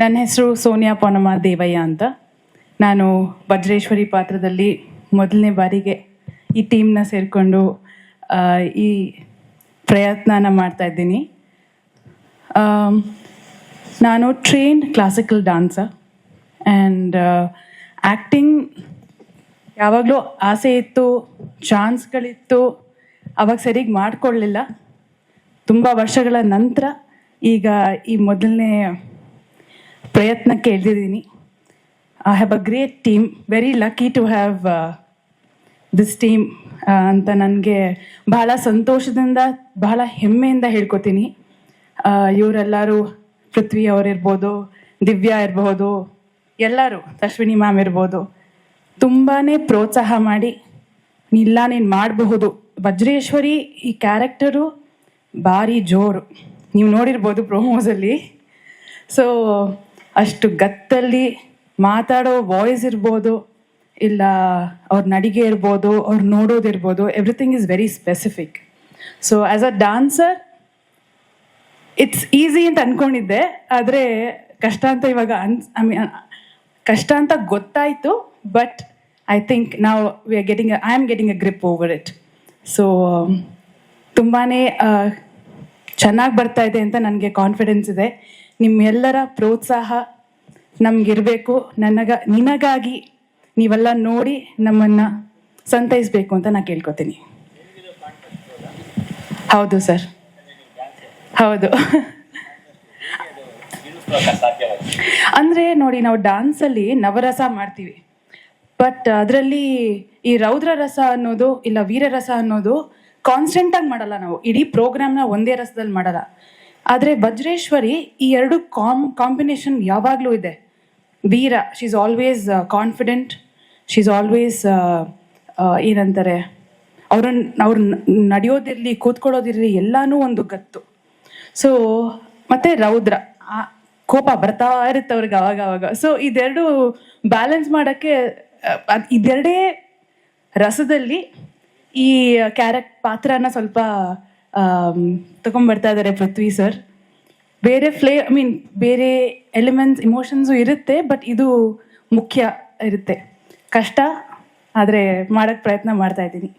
ನನ್ನ ಹೆಸರು ಸೋನಿಯಾ ಪೊನಮ ದೇವಯ್ಯ ಅಂತ. ನಾನು ವಜ್ರೇಶ್ವರಿ ಪಾತ್ರದಲ್ಲಿ ಮೊದಲನೇ ಬಾರಿಗೆ ಈ ಟೀಮ್ನ ಸೇರಿಕೊಂಡು ಈ ಪ್ರಯತ್ನನ ಮಾಡ್ತಾ ಇದ್ದೀನಿ. ನಾನು train classical dancer and acting ಯಾವಾಗಲೂ ಆಸೆ ಇತ್ತು ಚಾನ್ಸ್ಗಳಿತ್ತು ಅವಾಗ ಸರಿಗೆ ಮಾಡಿಕೊಳ್ಳಿಲ್ಲ. ತುಂಬ ವರ್ಷಗಳ ನಂತರ ಈಗ ಈ ಮೊದಲನೇ ಪ್ರಯತ್ನಕ್ಕೆ ಎಳೆದಿದ್ದೀನಿ I have a great team very lucky to have this team ಅಂತ ನನಗೆ ಬಹಳ ಸಂತೋಷದಿಂದ, ಬಹಳ ಹೆಮ್ಮೆಯಿಂದ ಹೇಳ್ಕೊತೀನಿ ಇವರೆಲ್ಲರೂ ಪೃಥ್ವಿ ಅವರಿರ್ಬೋದು, ದಿವ್ಯಾ ಇರಬಹುದು ಎಲ್ಲರೂ ಅಶ್ವಿನಿ ಮ್ಯಾಮ್ ಇರ್ಬೋದು ತುಂಬಾ ಪ್ರೋತ್ಸಾಹ ಮಾಡಿ, ಇಲ್ಲ ನೀನು ಮಾಡಬಹುದು. ವಜ್ರೇಶ್ವರಿ ಈ ಕ್ಯಾರೆಕ್ಟರು ಭಾರಿ ಜೋರು. ನೀವು ನೋಡಿರ್ಬೋದು ಪ್ರೋಮೋಸಲ್ಲಿ ಸೊ ಅಷ್ಟು ಗತ್ತಲ್ಲಿ ಮಾತಾಡೋ ವಾಯ್ಸ್ ಇರ್ಬೋದು, ಇಲ್ಲ ಅವ್ರ ನಡಿಗೆ ಇರ್ಬೋದು, ಅವ್ರು ನೋಡೋದಿರ್ಬೋದು everything is very specific so as a dancer it's easy ಅಂತ ಅನ್ಕೊಂಡಿದ್ದೆ, ಆದರೆ ಕಷ್ಟ ಅಂತ ಇವಾಗ ಅನ್ಸ್ ಐ ಮೀನ್ ಕಷ್ಟ ಅಂತ ಗೊತ್ತಾಯಿತು ಬಟ್ ಐ ಥಿಂಕ್ ನಾವು we are getting I am getting a grip over it so ತುಂಬಾ ಚೆನ್ನಾಗಿ ಬರ್ತಾ ಇದೆ ಅಂತ ನನಗೆ ಕಾನ್ಫಿಡೆನ್ಸ್ ಇದೆ. ನಿಮ್ಮೆಲ್ಲರ ಪ್ರೋತ್ಸಾಹ ನಮಗಿರಬೇಕು. ನನಗ, ನಿನಗಾಗಿ ನೀವೆಲ್ಲ ನೋಡಿ ನಮ್ಮನ್ನು ಸಂತೈಸಬೇಕು ಅಂತ ನಾನು ಕೇಳ್ಕೊತೀನಿ. ಹೌದು ಸರ್. ಹೌದು. ಅಂದರೆ ನೋಡಿ ನಾವು ಡ್ಯಾನ್ಸಲ್ಲಿ ನವರಸ ಮಾಡ್ತೀವಿ. ಬಟ್ ಅದರಲ್ಲಿ ಈ ರೌದ್ರ ರಸ ಅನ್ನೋದು ಇಲ್ಲ ವೀರರಸ ಅನ್ನೋದು ಕಾನ್ಸ್ಟೆಂಟಾಗಿ ಮಾಡಲ್ಲ ನಾವು. ಇಡೀ ಪ್ರೋಗ್ರಾಮ್ನ ಒಂದೇ ರಸದಲ್ಲಿ ಮಾಡಲ್ಲ. ಆದರೆ ವಜ್ರೇಶ್ವರಿ ಈ ಎರಡು ಕಾಮ್ ಕಾಂಬಿನೇಷನ್ ಯಾವಾಗಲೂ ಇದೆ. Veera she is always confident she is always ಏನಂತಾರೆ ಅವ್ರನ್ನ ಅವ್ರು ನಡೆಯೋದಿರಲಿ, ಕೂತ್ಕೊಳ್ಳೋದಿರಲಿ ಎಲ್ಲಾನು ಒಂದು ಗತ್ತು. ಸೊ ಮತ್ತೆ ರೌದ್ರ ಕೋಪ ಬರ್ತಾ ಇರುತ್ತೆ ಅವ್ರಿಗೆ ಅವಾಗ ಅವಾಗ. ಸೊ ಇದೆರಡು ಬ್ಯಾಲೆನ್ಸ್ ಮಾಡೋಕ್ಕೆ ಇದೆರಡೇ ರಸದಲ್ಲಿ ಈ ಕ್ಯಾರೆಕ್ಟ್ ಪಾತ್ರನ ಸ್ವಲ್ಪ ತಗೊಂಡ್ಬರ್ತಾ ಇದ್ದಾರೆ ಪೃಥ್ವಿ ಸರ್. ಬೇರೆ ಫ್ಲೇ ಐ ಮೀನ್ ಬೇರೆ ಎಲಿಮೆಂಟ್ಸ್ ಇಮೋಷನ್ಸು ಇರುತ್ತೆ ಬಟ್ ಇದು ಮುಖ್ಯ ಇರುತ್ತೆ. ಕಷ್ಟ, ಆದರೆ ಮಾಡೋಕ್ಕೆ ಪ್ರಯತ್ನ ಮಾಡ್ತಾ ಇದ್ದೀನಿ.